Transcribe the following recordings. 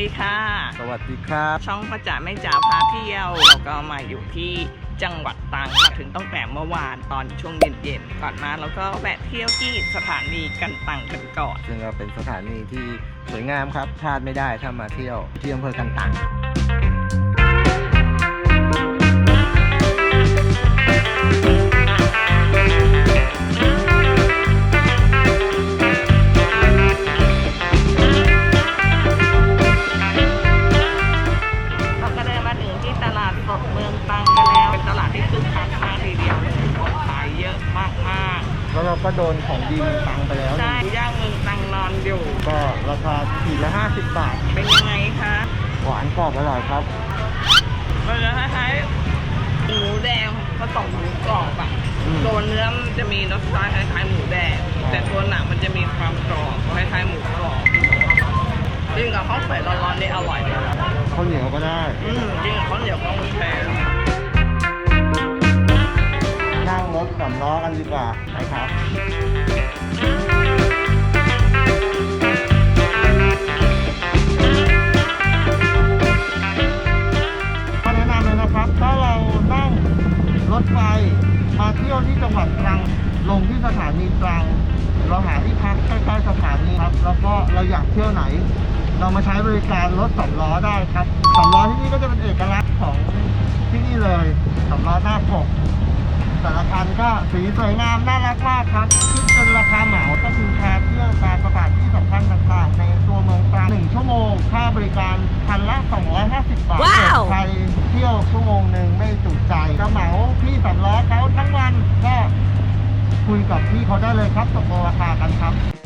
ดีค่ะ สวัสดีครับ ช่องประจ่าไม่จ๋าพาเที่ยว เราก็มาอยู่ที่จังหวัดตรังมาถึงตั้งแต่เมื่อวานตอนช่วงเย็นๆก่อนมาแล้วก็แวะเที่ยวที่สถานีกันตังกันก่อน ซึ่งก็เป็นสถานีที่สวยงามครับพลาดไม่ได้ถ้ามาเที่ยวที่อำเภอกันตัง ก็โดนของดีเมืองตรังไปแล้วๆใช่ย่างเมืองตรังนอนอยู่ ก็ราคาขีดละ50 บาท เป็นยังไงคะหวานกรอบอร่อยครับ มันจะคล้ายๆหมูแดงผสมหมูกรอบอะอืม ตัวเนื้อมันจะมีรสชาติคล้ายๆหมูแดง แต่ตัวหนังมันจะมีความกรอบคล้ายๆหมูกรอบจริงกับข้าวสวยร้อนๆนี่อร่อยเลย ข้าวเหนียวก็ได้ อืมจริงกับข้าวเหนียว ก็โองรถสำล้อกันดีกว่านะครับก็แนะนำเลยนะครับ ถ้าเรานั่งรถไฟมาเที่ยวที่จังหวัดตรัง ลงที่สถานีตรัง เราหาที่พักใกล้ๆสถานีครับ แล้วก็เราอยากเที่ยวไหน เรามาใช้บริการรถสำล้อได้ครับสำล้อที่นี่ก็จะเป็นเอกลักษณ์ของที่นี่เลยสำล้อหน้าปก แต่ละคันก็สีสวยงามน่ารักมากครับคิดเป็นราคาเหมาก็คือแพรเที่ยวตามสถานที่สำคัญต่างๆ ในตัวเมืองตรังหนึ่งชั่วโมง ค่าบริการคันละ 250 บาทว้าว ใครเที่ยวชั่วโมงหนึ่งไม่จุใจจะเหมาพี่สำล้อเขาทั้งวันก็คุยกับพี่เขาได้เลยครับตกลงราคากันครับ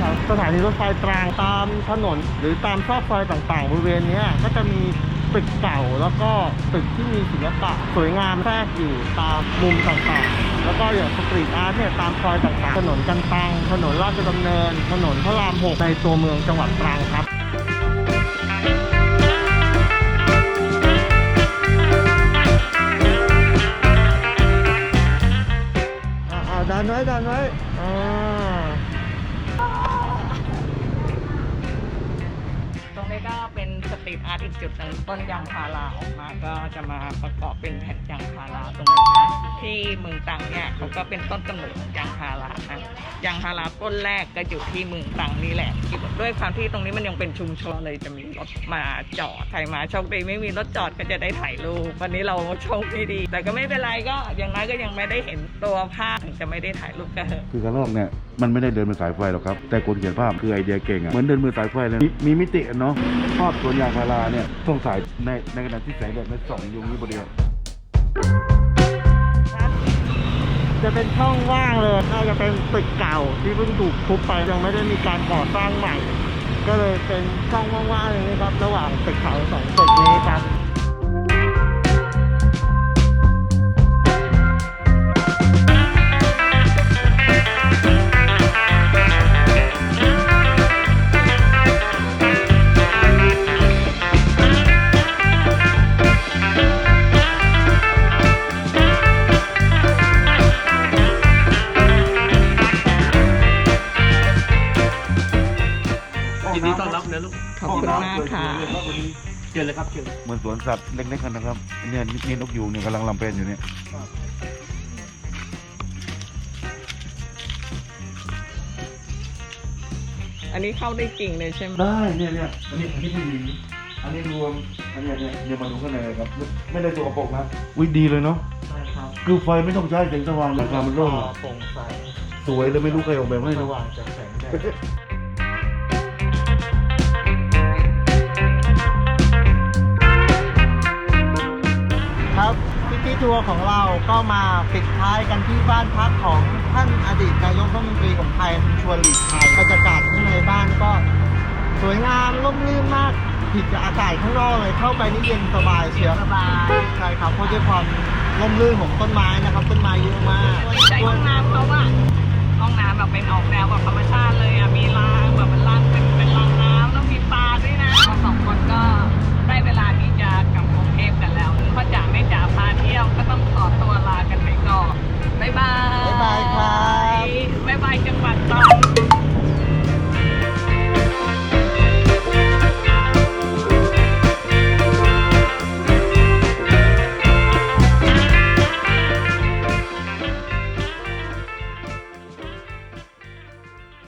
แถวสถานีรถไฟตรังตามถนน หรือตามซอกซอยต่างๆบริเวณนี้ก็จะมีตึกเก่าแล้วก็ตึกที่มีศิลปะสวยงามแทรกอยู่ตามมุมต่างๆ แล้วก็อย่างสตรีทอาร์ตเนี่ยตามซอยต่างๆ ถนนกันตังถนนราชดำเนิน ถนนพระรามหกในตัวเมืองจังหวัดตรังครับ สตรีทอาร์ตอีกจุดหนึ่งต้นยางพาราออกมาก็จะมาประกอบเป็นแผ่นยางพาราตรงนี้นะที่เมืองตังเนี่ยเขาก็เป็นต้นกำเนิดของยางพารานะยางพาราต้นแรกก็อยู่ที่เมืองตังนี่แหละด้วยความที่ตรงนี้มันยังเป็นชุมชนเลยจะมีรถมาจอดใครมาโชคดีไม่มีรถจอดก็จะได้ถ่ายรูปวันนี้เราโชคไม่ดี แต่ก็ไม่เป็นไรก็อย่างน้อยก็ยังไม่ได้เห็นตัวภาพถึงจะไม่ได้ถ่ายรูปก็เถอะคือกระรอกเนี่ยมันไม่ได้เดินบนสายไฟหรอกครับ แต่คนเขียนภาพคือไอเดียเก่งอะเหมือนเดินบนสายไฟเลยมีมีมิติเนาะชอบสวนยางพาราเนี่ยต้องสายในในขณะที่แสงแดดมันส่องอยู่นี้บริเวณจะเป็นช่องว่างเลยน่าจะเป็นตึกเก่าที่เพิ่งถูกทุบไปยังไม่ได้มีการก่อสร้างใหม่ ก็เลยเป็นช่องว่างๆอย่างนี้ครับ ระหว่างตึกเก่าสองตึกนี้ครับ มากค่ะ เชิญเลยครับเชิญเหมือนสวนสัตว์เล็กๆกันนะครับเนี่ยนี่นกยูงเนี่ยกำลังลำเป็นอยู่เนี่ยอันนี้เข้าได้จริงเลยใช่ไหมได้เนี่ยเนี่ยอันนี้อันนี้ไม่ดีอันนี้รวมอันเนี้ยเนี่ยเนี่ยมาดูข้างในเลยครับไม่ไม่ได้ตัวกระปรกนะวิดีเลยเนาะใช่ครับคือไฟไม่ต้องใช้แสงสว่างราคามันโล่งโปร่งใสสวยเลยไม่รู้ใครออกแบบให้สนะ ว่างจากแสงแดด ทัวร์ของเราก็มาปิดท้ายกันที่บ้านพักของท่านอดีตนายกรัฐมนตรีของไทยชวนหลีกภัยบรรยากาศข้างในบ้านก็สวยงามร่มรื่นมากผิดกับอากาศข้างนอกเลยเข้าไปนี่เย็นสบายเชียวสบายใช่ครับเพราะด้วยความร่มรื่นของต้นไม้นะครับ ต้นไม้เยอะมากใส่ห้องน้ำเขาว่าห้องน้ำแบบเป็นออกแนวแบบธรรมชาติเลยอะมีรางแบบเป็นรางเป็นเป็นรางน้ำแล้วมีปลาด้วยนะ